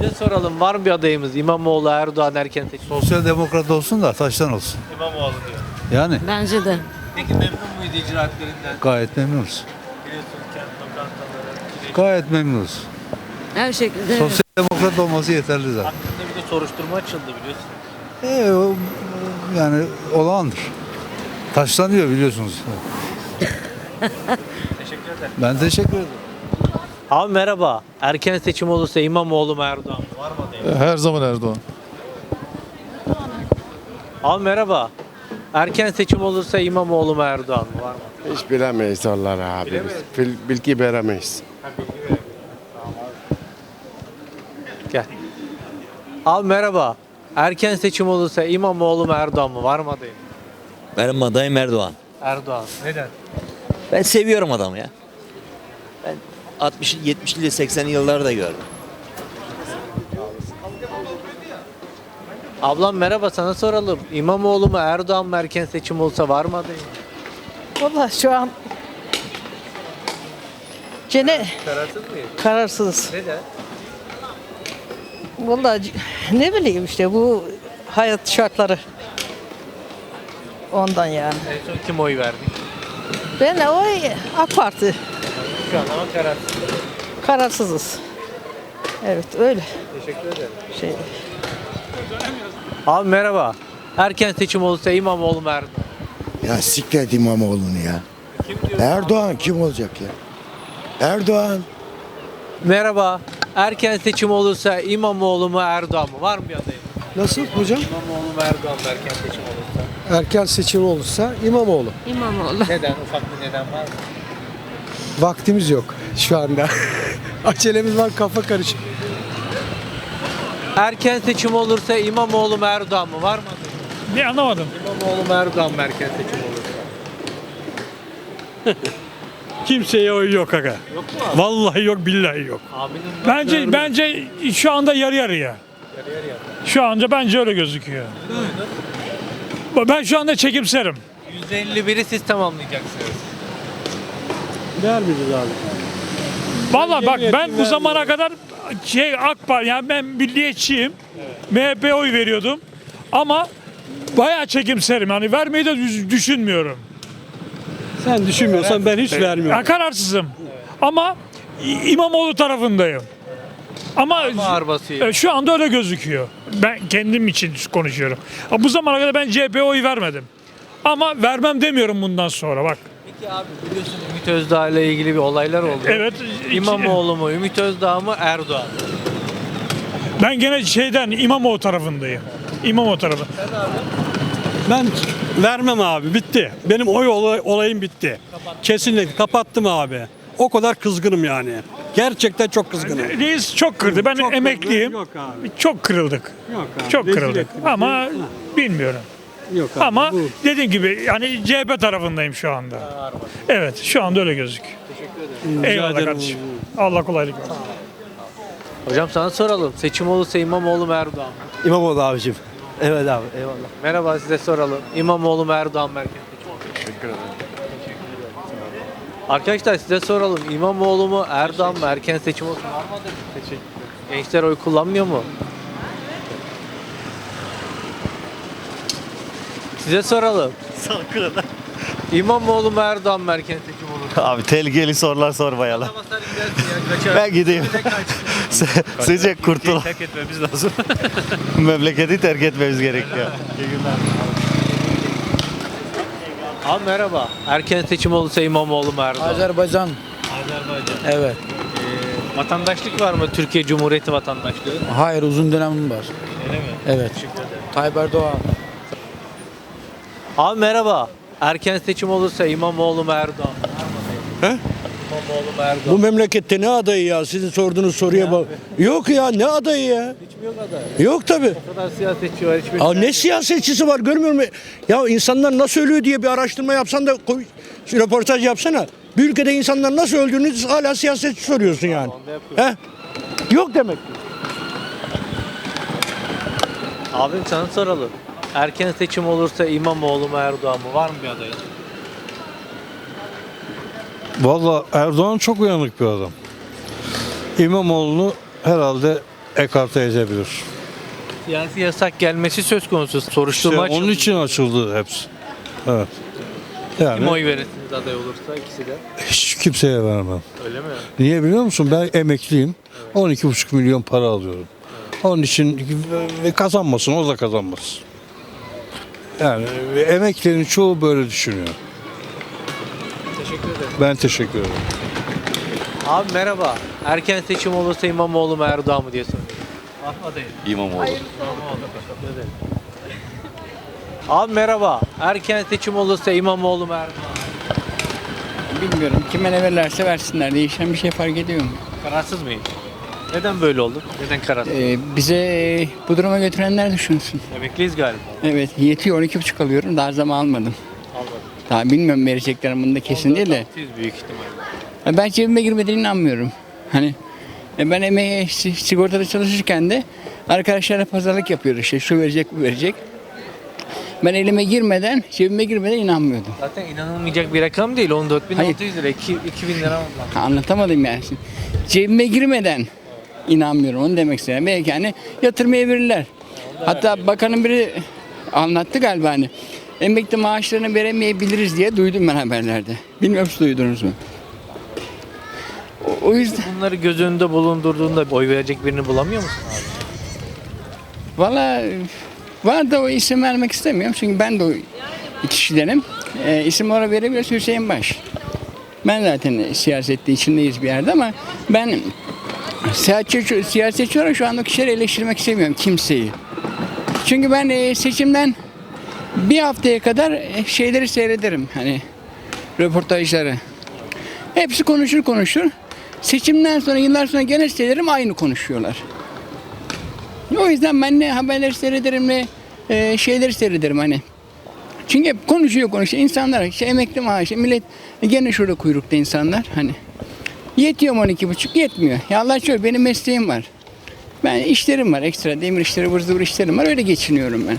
Size soralım var mı bir adayımız? İmamoğlu, Erdoğan erken seçim. Sosyal demokrat olsun da taştan olsun. İmamoğlu diyor. Yani Bence de. Peki memnun muydu icraatlerinden? gayet memnunuz. Biliyorsunuz kent lokantaları, Gayet memnunuz. Her şekilde. Sosyal demokrat olması yeterli zaten. Hakkında bir de soruşturma açıldı biliyorsunuz. Ee, o, yani olağandır. Taşlanıyor biliyorsunuz. Teşekkür ederim. Ben teşekkür ederim. Abi merhaba. Erken seçim olursa İmamoğlu mu Erdoğan mı? Var mı adayımız? Her zaman Erdoğan. Abi merhaba. Erken seçim olursa İmamoğlu mu Erdoğan mı? Var mı? Hiç bilemeyiz onları abi. Bilemeyiz. Biz bil- bilgi veremeyiz. Gel. Abi merhaba. Erken seçim olursa İmamoğlu mu Erdoğan mı? Var mı adayım? Benim adayım Erdoğan. Erdoğan. Neden? Ben seviyorum adamı ya. Ben 60 70'li 80'li yılları da gördüm. Ablam merhaba sana soralım. İmamoğlu mu Erdoğan mı erken seçim olsa var mı adayım? Vallahi şu an gene Kararsız mıyız? kararsız. Neden? Vallahi c- ne bileyim işte bu hayat şartları. Ondan yani. En son kim oy verdi? Ben de o AK Parti Şu an ama kararsız. kararsızız. Evet öyle Teşekkür ederim. şey. Abi merhaba. Erken seçim olursa İmamoğlu mu Erdoğan? Ya siklet İmamoğlu'nu ya. Erdoğan kim olacak ya? Erdoğan. Merhaba. Erken seçim olursa İmamoğlu mu Erdoğan mı? Var mı bir adayım? Nasıl hocam? İmamoğlu mu Erdoğan mı erken seçim olursa? Erken seçim olursa İmamoğlu. İmamoğlu. Neden? Ufak bir neden var mı? Vaktimiz yok şu anda. Acelemiz var kafa karışık. Erken seçim olursa İmamoğlu mu Erdoğan mı? Var mı? Ne anlamadım. İmamoğlu mu Erdoğan mı erken seçim olursa? Kimseye oy yok aga. Yok mu abi? Vallahi yok billahi yok. Abinin Bence bence şu anda yarı yarıya. Yarı yarıya. Şu anda bence öyle gözüküyor. Ben şu anda çekimserim. %51'i siz tamamlayacaksınız. Vallahi bak ben bu zamana kadar şey AK Parti yani ben milliyetçiyim. MHP oy veriyordum. Ama bayağı çekimserim. Yani vermeyi de düz- düşünmüyorum. Sen düşünmüyorsan ben hiç vermiyorum. Ya kararsızım. Ama İ- İmamoğlu tarafındayım. Ama Ağır basıyor. E, Şu anda öyle gözüküyor. Ben kendim için konuşuyorum. Ha, Bu zamana kadar ben CHP'ye oy vermedim. Ama vermem demiyorum bundan sonra bak. Peki abi biliyorsun Ümit Özdağ ile ilgili bir olaylar oldu. Evet. İmamoğlu mu, Ümit Özdağ mı, Erdoğan mı? Ben gene şeyden İmamoğlu tarafındayım. İmamoğlu tarafı. Ben vermem abi bitti. Benim oy olay- olayım bitti. Kesinlikle kapattım abi. O kadar kızgınım yani. Gerçekten çok kızgınım. Reis çok kırdı. Ben Çok emekliyim. Yok abi. Çok kırıldık. Yok abi. Çok Rezil kırıldık. ettim. Ama bilmiyorum. Yok abi. Ama bu- dediğim gibi yani CHP tarafındayım şu anda. Evet şu anda öyle gözüküyor. Eyvallah ederim. kardeşim. Allah kolaylık versin. Hocam sana soralım. Seçim olursa İmamoğlu mu Erdoğan mı? İmamoğlu abicim. Evet abi eyvallah. Merhaba size soralım. İmamoğlu mu Erdoğan mı erken seçim olursa? Teşekkür ederim. Arkadaşlar size soralım. İmamoğlu mu Erdoğan mı erken seçim olsun? Teşekkür Gençler oy kullanmıyor mu? Size soralım. İmamoğlu mu Erdoğan mı erken seçim olursa? Abi tehlikeli sorular sormayalım. Basar gidersin ya, kaçar. Ben gideyim. Sizce kurtul. Terk etmemiz lazım. Memleketi terk etmemiz gerekiyor. Abi merhaba. Erken seçim olursa İmamoğlu mu Erdoğan? mı? Azerbaycan. Azerbaycan. Evet. Ee, vatandaşlık var mı? Türkiye Cumhuriyeti vatandaşlığı. Hayır uzun dönemim var. Öyle mi? Evet. Tayyip Erdoğan. Abi merhaba. Erken seçim olursa İmamoğlu mu Erdoğan? He? İmamoğlu mu Erdoğan Bu memlekette ne adayı ya? Sizin sorduğunuz soruya bak. Yok ya ne adayı ya? Hiç mi yok aday? Yok tabi. O kadar siyasetçi var hiçbir Aa, ne siyasetçisi var görmüyor musun? Ya insanlar nasıl ölüyor diye bir araştırma yapsan da koy, röportaj yapsana. Bir ülkede insanlar nasıl öldüğünü hala siyasetçi soruyorsun yani. Yapıyorum. He? Yok demek ki. Abim sana soralım. Erken seçim olursa İmamoğlu mu Erdoğan mı? Var mı bir adayın? Valla Erdoğan çok uyanık bir adam. İmamoğlu'nu herhalde ekarte edebilir. Siyasi yasak gelmesi söz konusu. Soruşturma İşte onun açıldı. için açıldı hepsi. Evet. Kim Yani oy verirsiniz aday olursa ikisi de? hiç kimseye vermem. Öyle mi? Niye biliyor musun? Ben emekliyim. 12,5 milyon para alıyorum. Onun için ve kazanmasın, o da kazanmasın. Yani emeklerin çoğu böyle düşünüyor. Teşekkür ederim. Ben teşekkür ederim. Abi merhaba. Erken seçim olursa İmamoğlu mu Erdoğan mı diye soruyorum. Adayı. İmamoğlu. İmamoğlu. Teşekkür ederim. Abi merhaba. Erken seçim olursa İmamoğlu mu Erdoğan mı? Bilmiyorum. Kime ne verirlerse versinler. Değişen bir şey fark ediyor mu? Kararsız mıyım? Neden böyle oldu? Neden kararsız? Ee, bize e, bu duruma götürenler düşünsün. Emekliyiz galiba. Evet yetiyor 12,5 alıyorum. Daha zam almadım. Almadım. Daha bilmiyorum vereceklerim bunda kesin değil de. 600 büyük ihtimalle. Ben cebime girmediğine inanmıyorum. Hani e, ben emeğe si- sigortada çalışırken de arkadaşlarla pazarlık yapıyoruz işte şu verecek bu verecek. Ben elime girmeden, cebime girmeden inanmıyordum. Zaten inanılmayacak bir rakam değil. 14.600 lira. 2, 2000 lira. Ha, Anlatamadım yani. Cebime girmeden inanmıyorum onu demek istedim. Belki hani yatırmaya verirler. Hatta bakanın biri anlattı galiba hani emekli maaşlarını veremeyebiliriz diye duydum ben haberlerde. Bilmiyorum siz duydunuz mu? O, o yüzden Bunları göz önünde bulundurduğunda oy verecek birini bulamıyor musun abi? valla var da o isim vermek istemiyorum çünkü ben de o kişilerim. E, isim olarak verebiliyorsa Hüseyin Baş. Ben zaten siyasette içindeyiz bir yerde ama ben siyasetçi, siyasetçi olarak şu anda kişileri eleştirmek istemiyorum kimseyi. Çünkü ben e, seçimden bir haftaya kadar e, şeyleri seyrederim hani röportajları. Hepsi konuşur konuşur. Seçimden sonra yıllar sonra gene seyrederim aynı konuşuyorlar. O yüzden ben ne haberleri seyrederim ne e, şeyleri seyrederim hani. Çünkü hep konuşuyor konuşuyor. İnsanlar işte emekli maaşı, millet gene şurada kuyrukta insanlar hani. Yetiyor mu 12 buçuk? Yetmiyor. Ya Allah şöyle benim mesleğim var. Ben işlerim var ekstra demir işleri, vır zıvır işlerim var öyle geçiniyorum ben.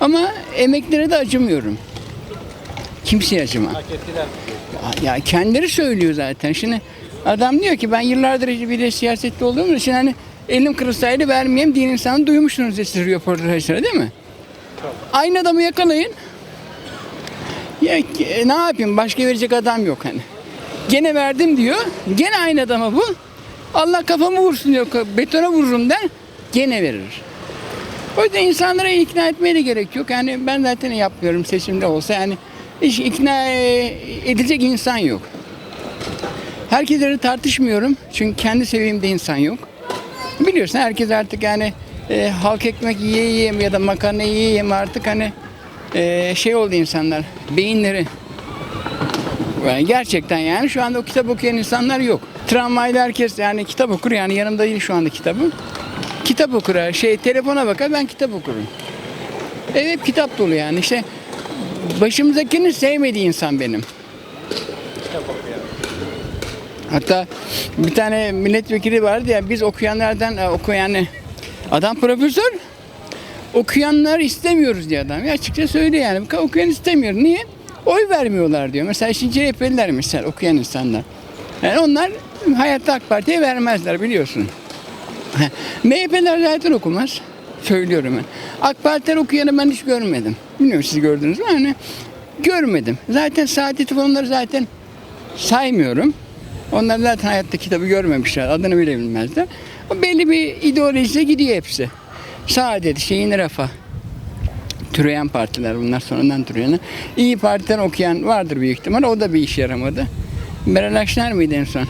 Ama emeklilere de acımıyorum. Kimseye acımam. Ya, ya kendileri söylüyor zaten. Şimdi adam diyor ki ben yıllardır bir de siyasette olduğum için hani elim kırılsaydı vermeyeyim diyen insanı duymuşsunuz siz röportajlara değil mi? Aynı adamı yakalayın. Ya, e, ne yapayım başka verecek adam yok hani. Gene verdim diyor. Gene aynı adama bu. Allah kafamı vursun diyor. Betona vururum der. Gene verir. O yüzden insanlara ikna etmeye de gerek yok. Yani ben zaten yapmıyorum seçimde olsa yani hiç ikna edecek insan yok. Herkesleri tartışmıyorum. Çünkü kendi seviyemde insan yok. Biliyorsun herkes artık yani e, halk ekmek yiye ya da makarna yiye yiye artık hani e, şey oldu insanlar. Beyinleri yani gerçekten yani şu anda o kitap okuyan insanlar yok. Tramvayda herkes yani kitap okur yani yanımda değil şu anda kitabı. Kitap okur şey telefona bakar ben kitap okurum. Ev hep kitap dolu yani işte başımızdakini sevmediği insan benim. Hatta bir tane milletvekili vardı ya biz okuyanlardan e, oku yani adam profesör okuyanlar istemiyoruz diye adam. Ya açıkça söylüyor yani okuyan istemiyor. Niye? Oy vermiyorlar diyor. Mesela şimdi CHP'liler mesela okuyan insanlar. Yani onlar hayatta AK Parti'ye vermezler biliyorsun. MHP'ler zaten okumaz. Söylüyorum ben. AK Parti'ler okuyanı ben hiç görmedim. Bilmiyorum siz gördünüz mü? Hani görmedim. Zaten saadeti onları zaten saymıyorum. Onlar zaten hayatta kitabı görmemişler. Adını bile bilmezler. Belli bir ideolojiye gidiyor hepsi. Saadet, şeyin refah. Türeyen partiler bunlar sonradan türeyenler. İyi Parti'den okuyan vardır büyük ihtimal. O da bir iş yaramadı. Meral Akşener miydi en son?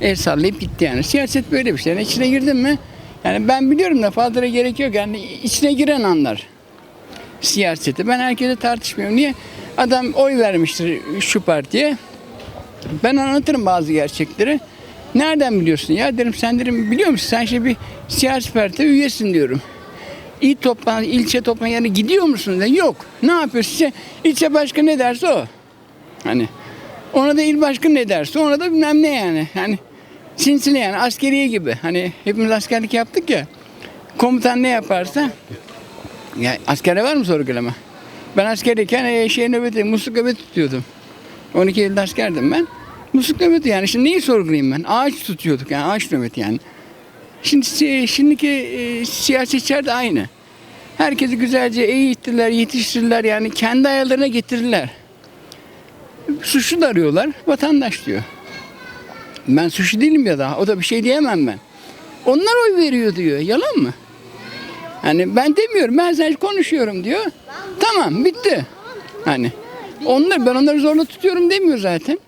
El sallayıp gitti yani. Siyaset böyle bir şey. Yani içine girdin mi? Yani ben biliyorum da fazla gerek yok. Yani içine giren anlar siyaseti. Ben herkese tartışmıyorum. Niye? Adam oy vermiştir şu partiye. Ben anlatırım bazı gerçekleri. Nereden biliyorsun ya derim sen derim biliyor musun sen şimdi bir siyasi parti üyesin diyorum. İl toplantı, ilçe toplantı yani gidiyor musun? De, Yok. Ne yapıyorsun? İşte ilçe başkanı ne derse o. Hani ona da il başkanı ne derse ona da bilmem ne yani. Hani sinsine yani askeriye gibi. Hani hepimiz askerlik yaptık ya. Komutan ne yaparsa ya askere var mı sorgulama? Ben askeriyken e, şey nöbeti, musluk nöbeti tutuyordum. 12 yılda askerdim ben. Musluk nöbeti yani. Şimdi neyi sorgulayayım ben? Ağaç tutuyorduk yani ağaç nöbeti yani. Şimdi şimdiki e, siyasetçiler de aynı. Herkesi güzelce eğittiler, yetiştirdiler yani kendi ayarlarına getirdiler. Suçlu da arıyorlar, vatandaş diyor. Ben suçlu değilim ya daha, o da bir şey diyemem ben. Onlar oy veriyor diyor, yalan mı? Hani ben demiyorum, ben sadece konuşuyorum diyor. Tamam, bitti. Hani onlar, ben onları zorla tutuyorum demiyor zaten.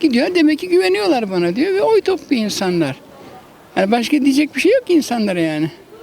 Gidiyor, demek ki güveniyorlar bana diyor ve oy topluyor insanlar. Yani başka diyecek bir şey yok ki insanlara yani.